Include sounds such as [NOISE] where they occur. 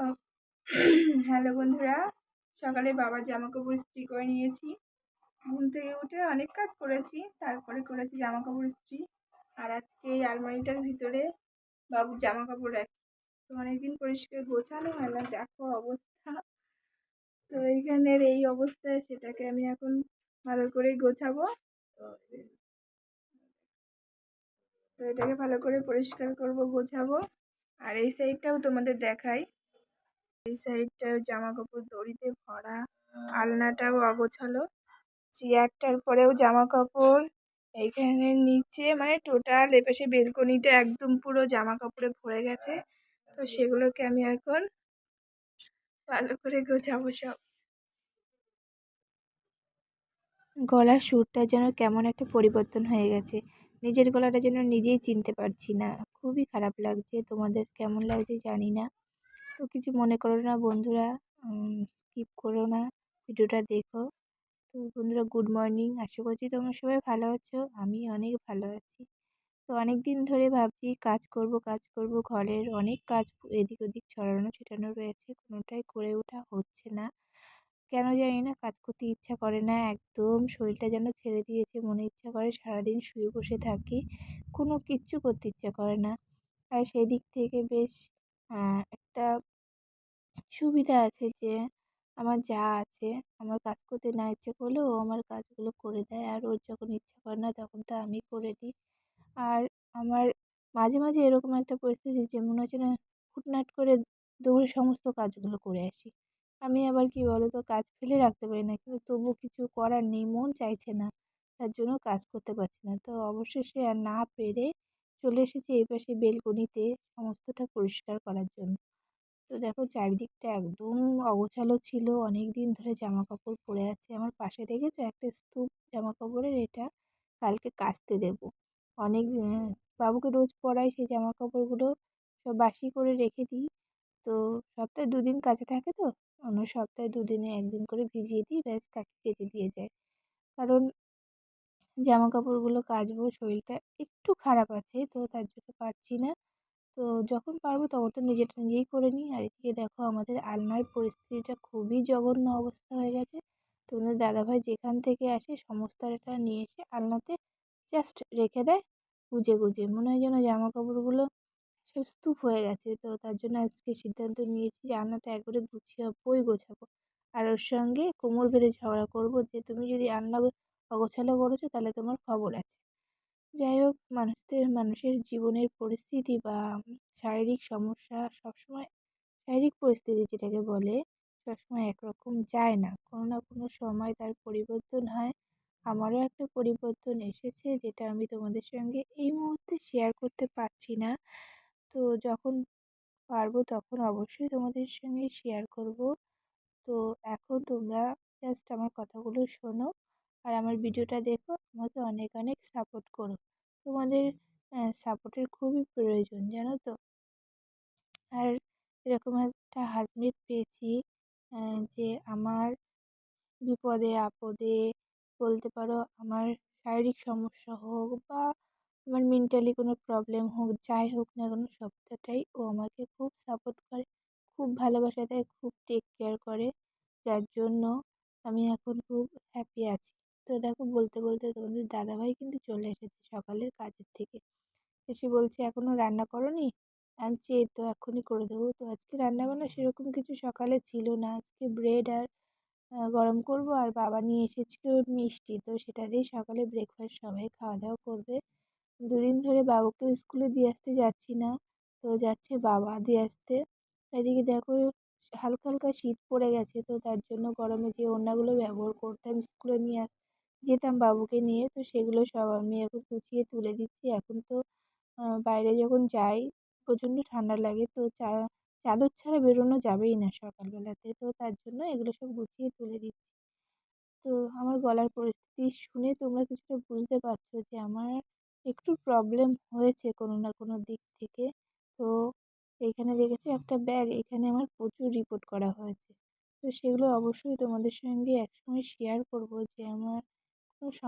[CLEARS THROAT] Hello বন্ধুরা। সকালে বাবার জামা কাপড় ইস্ত্রি করে নিয়েছি। ঘুম থেকে উঠে অনেক কাজ করেছি, তারপরে করেছি জামা কাপড় ইস্ত্রি। আর আজকে এই আলমারিটার ভিতরে বাবুর জামা কাপড় রাখি তো অনেকদিন পরিষ্কার গোছানো হয় না, দেখো অবস্থা। তো এইখানের এই অবস্থায় সেটাকে আমি এখন ভালো করেই গোছাবো। তো এটাকে ভালো করে পরিষ্কার করব, গোছাবো। আর এই সাইডটাও তোমাদের দেখাই। এই সাইডটাও জামা কাপড় দড়িতে ভরা আলনাটাও অগোছালো। চেয়ারটার পরেও জামা কাপড় এইখানে নিচে মানে টোটাল এপাশে বেলকনিটা একদম পুরো জামা কাপড়ে ভরে গেছে। তো সেগুলোকে আমি এখন ভালো করে গোছাবো সব। গলার সুরটা যেন কেমন একটা পরিবর্তন হয়ে গেছে। নিজের গলাটা যেন নিজেই চিনতে পারছি না। খুবই খারাপ লাগছে। তোমাদের কেমন লাগছে জানি না। তো কিছু মনে করো না বন্ধুরা। স্কিপ করো না, ভিডিওটা দেখো। তো বন্ধুরা গুড মর্নিং আশা করছি তোমরা সবাই ভালো আছো, আমি অনেক ভালো আছি। তো অনেক দিন ধরে ভাবছি কাজ করব কাজ করব, ঘরের অনেক কাজ এদিক ওদিক ছড়ানো, ছিটানো রয়েছে, কোনোটাই করে ওঠা হচ্ছে না। কেন জানি না, কাজ করতে ইচ্ছা করে না, একদম শরীরটা যেন ছেড়ে দিয়েছে, মনে ইচ্ছা করে সারাদিন শুয়ে বসে থাকি, কোনো কিচ্ছু করতে ইচ্ছা করে না। আর সেই দিক থেকে বেশ একটা সুবিধা আছে যে, আমার যা আছে, আমার কাজ করতে না ইচ্ছে করলেও ও আমার কাজগুলো করে দেয়। আর ওর যখন ইচ্ছা করে না, তখন তো আমি করে দিই। আর আমার মাঝে মাঝে এরকম একটা পরিস্থিতি যে, মনে হচ্ছে না, হুটনাট করে দৌড়ে সমস্ত কাজগুলো করে আসি। আমি আবার কি বলো তো কাজ ফেলে রাখতে পারি না। কিন্তু তবু কিছু করার নেই, মন চাইছে না। তার জন্য কাজ করতে পারছি না। তো অবশেষে আর না পেরে চলে এসেছি এই পাশে বেলকনিতে সমস্তটা পরিষ্কার করার জন্য। তো দেখো চারিদিকটা একদম অগোছালো ছিল। অনেক দিন ধরে জামা কাপড় পরে আছে। আমার পাশে দেখেছ একটা স্তূপ জামা কাপড়ের এটা কালকে কাচতে দেবো। অনেক বাবুকে রোজ পরাই সেই জামা কাপড়গুলো সব বাসি করে রেখে দিই। তো সপ্তাহে দুদিন কাছে থাকে তো, অন্য সপ্তাহে দুদিনে একদিন করে ভিজিয়ে দিই, ব্যাস কাকে কেচে দিয়ে যায়। কারণ জামা কাপড়গুলো কাচবো, শরীরটা একটু খারাপ আছে তো তার জন্য পারছি না। তো যখন পারব তখন তো নিজেরটা নিজেই করে নিই। আর এদিকে দেখো আমাদের আলনার পরিস্থিতিটা খুবই জঘন্য অবস্থা হয়ে গেছে। তোমাদের দাদাভাই যেখান থেকে আসে সমস্তটা নিয়ে এসে আলনাতে জাস্ট রেখে দেয় গুজে গুজে। মনে হয় যেন জামা কাপড়গুলো সব স্তূপ হয়ে গেছে। তো তার জন্য আজকে সিদ্ধান্ত নিয়েছি যে আলনাটা একবারে গুছিয়ে বই গোছাবো। আর ওর সঙ্গে কোমর বেঁধে ঝগড়া করব যে, তুমি যদি আলনা অগোছালো করেছ তাহলে তোমার খবর আছে। যাই হোক, মানুষদের, মানুষের জীবনের পরিস্থিতি বা শারীরিক সমস্যা সবসময়, শারীরিক পরিস্থিতি যেটাকে বলে, সবসময় একরকম যায় না। কোনো না কোনো সময় তার পরিবর্তন হয়। আমারও একটা পরিবর্তন এসেছে যেটা আমি তোমাদের সঙ্গে এই মুহূর্তে শেয়ার করতে পারছি না। তো যখন পারব তখন অবশ্যই তোমাদের সঙ্গে শেয়ার করব। তো এখন তোমরা জাস্ট আমার কথাগুলো শোনো। আর আমার ভিডিওটা দেখো আমাকে অনেক অনেক সাপোর্ট করো। তোমাদের সাপোর্টের খুবই প্রয়োজন, জানো তো? আর এরকম একটা হাজবেন্ড পেয়েছি যে আমার বিপদে, আপদে বলতে পারো, আমার শারীরিক সমস্যা হোক বা আমার মেন্টালি কোনো প্রবলেম হোক, যাই হোক না কোনো, সবটাই ও আমাকে খুব সাপোর্ট করে, খুব ভালোবাসা দেয়, খুব টেক কেয়ার করে। যার জন্য আমি এখন খুব হ্যাপি আছি। তো দেখো বলতে বলতে তোমাদের দাদাভাই কিন্তু চলে এসেছে সকালের কাজের থেকে। এসে বলছে এখনও রান্না করনি? আনছি, এই তো এখনই করে দেবো। তো আজকে রান্নাবান্না সেরকম কিছু সকালে ছিল না। আজকে ব্রেড আর গরম করব আর বাবা নিয়ে এসেছিল মিষ্টি। তো সেটা দিয়েই সকালে ব্রেকফাস্ট সবাই খাওয়া দাওয়া করবে। দুদিন ধরে বাবুকে স্কুলে দিয়ে আসতে যাচ্ছি না। তো যাচ্ছে বাবা দিয়ে আসতে। এদিকে দেখো হালকা হালকা শীত পড়ে গেছে। তো তার জন্য গরমে যে ওড়নাগুলো ব্যবহার করতাম স্কুলে নিয়ে যেতাম বাবুকে নিয়ে। তো সেগুলো সব আমি এখন গুছিয়ে তুলে দিচ্ছি। এখন তো বাইরে যখন যাই, প্রচণ্ড ঠান্ডা লাগে। তো চাদর ছাড়া বেরোনো যাবেই না সকালবেলাতে। তো তার জন্য এগুলো সব গুছিয়ে তুলে দিচ্ছি। তো আমার গলার পরিস্থিতি শুনে তোমরা কিছুটা বুঝতে পারছ যে আমার একটু প্রবলেম হয়েছে কোনো না কোনো দিক থেকে। তো এইখানে দেখেছ একটা ব্যাগ এখানে আমার প্রচুর রিপোর্ট করা হয়েছে। তো সেগুলো অবশ্যই তোমাদের সঙ্গে একসময় শেয়ার করব যে আমার সমস্যা